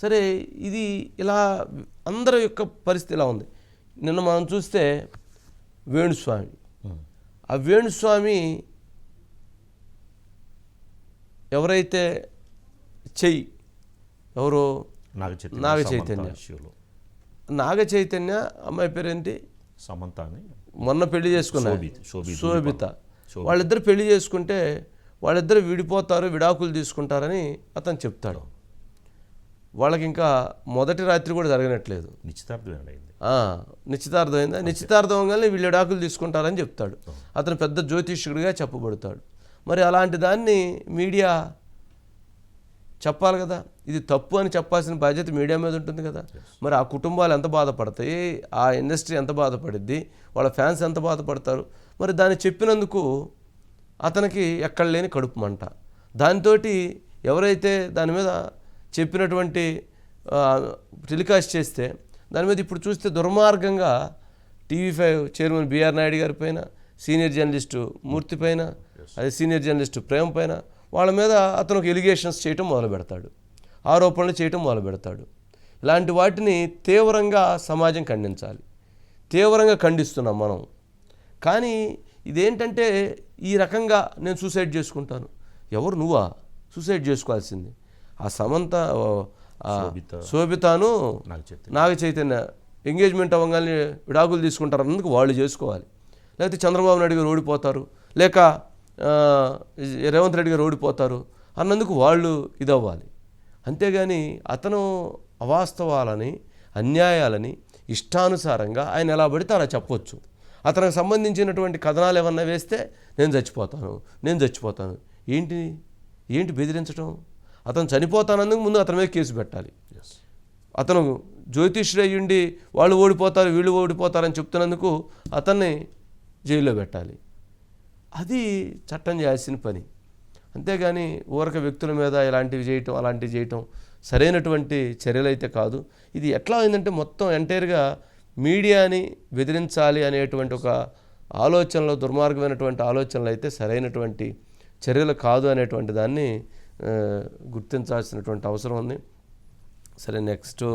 సరే ఇది ఇలా అందరి యొక్క పరిస్థితి ఇలా ఉంది. నిన్న మనం చూస్తే వేణుస్వామి. ఆ వేణుస్వామి ఎవరైతే చెయ్యి ఎవరు నాగ చైతన్య నాగ చైతన్య. నాగ చైతన్య అమ్మాయి పేరేంటి? సమంత అని మొన్న పెళ్ళి చేసుకున్నారు శోభిత. వాళ్ళిద్దరు పెళ్ళి చేసుకుంటే వాళ్ళిద్దరు విడిపోతారు విడాకులు తీసుకుంటారని అతను చెప్తాడు. వాళ్ళకి ఇంకా మొదటి రాత్రి కూడా జరగనట్లేదు. నిశ్చితార్థం నిశ్చితార్థం అయిందా నిశ్చితార్థం అవగానే వీళ్ళు విడాకులు తీసుకుంటారని చెప్తాడు. అతను పెద్ద జ్యోతిష్యుడిగా చెప్పబడతాడు. మరి అలాంటి దాన్ని మీడియా చెప్పాలి కదా. ఇది తప్పు అని చెప్పాల్సిన బాధ్యత మీడియా మీద ఉంటుంది కదా. మరి ఆ కుటుంబాలు ఎంత బాధపడతాయి? ఆ ఇండస్ట్రీ ఎంత బాధపడిద్ది? వాళ్ళ ఫ్యాన్స్ ఎంత బాధపడతారు? మరి దాన్ని చెప్పినందుకు అతనికి ఎక్కడ లేని కడుపు మంట. దాంతో ఎవరైతే దాని మీద చెప్పినటువంటి టెలికాస్ట్ చేస్తే దాని మీద ఇప్పుడు చూస్తే దుర్మార్గంగా TV five chairman B R Naidu గారి పైన సీనియర్ జర్నలిస్టు మూర్తి పైన అదే సీనియర్ జర్నలిస్టు ప్రేమ పైన వాళ్ళ మీద అతను ఒక ఎలిగేషన్స్ చేయటం మొదలు పెడతాడు ఆరోపణలు చేయటం మొదలు పెడతాడు ఇలాంటి వాటిని తీవ్రంగా సమాజం ఖండించాలి. తీవ్రంగా ఖండిస్తున్నాం మనం. కానీ ఇదేంటంటే ఈ రకంగా నేను సూసైడ్ చేసుకుంటాను. ఎవరు నువ్వా? సూసైడ్ చేసుకోవాల్సింది. ఆ సమంత. శోభితాను నాగ చైతన్య. ఎంగేజ్మెంట్ అవ్వగానే విడాకులు తీసుకుంటారు అన్నందుకు వాళ్ళు చేసుకోవాలి. లేకపోతే చంద్రబాబు నాయుడు గారు ఓడిపోతారు. లేక రేవంత్ రెడ్డి గారు ఓడిపోతారు అన్నందుకు వాళ్ళు ఇదవ్వాలి. అంతేగాని అతను అవాస్తవాలని అన్యాయాలని ఇష్టానుసారంగా ఆయన ఎలా పడితే అలా చెప్పొచ్చు. అతనికి సంబంధించినటువంటి కథనాలు ఏమన్నా వేస్తే నేను చచ్చిపోతాను నేను చచ్చిపోతాను. ఏంటి? ఏంటి బెదిరించడం అతను చనిపోతానందుకు ముందు అతని మీద కేసు పెట్టాలి. అతను జ్యోతిష్యుడు వాళ్ళు ఓడిపోతారు వీళ్ళు ఓడిపోతారని చెప్తున్నందుకు అతన్ని జైల్లో పెట్టాలి. అది చట్టం చేయాల్సిన పని. అంతేగాని ఊరక వ్యక్తుల మీద ఇలాంటివి చేయటం అలాంటివి చేయటం సరైనటువంటి చర్యలు అయితే కాదు. ఇది ఎట్లా అయిందంటే మొత్తం ఎంటైర్గా మీడియాని బెదిరించాలి అనేటువంటి ఒక ఆలోచనలో దుర్మార్గమైనటువంటి ఆలోచనలు అయితే సరైనటువంటి చర్యలు కాదు అనేటువంటి దాన్ని గుర్తించాల్సినటువంటి అవసరం ఉంది. సరే నెక్స్ట్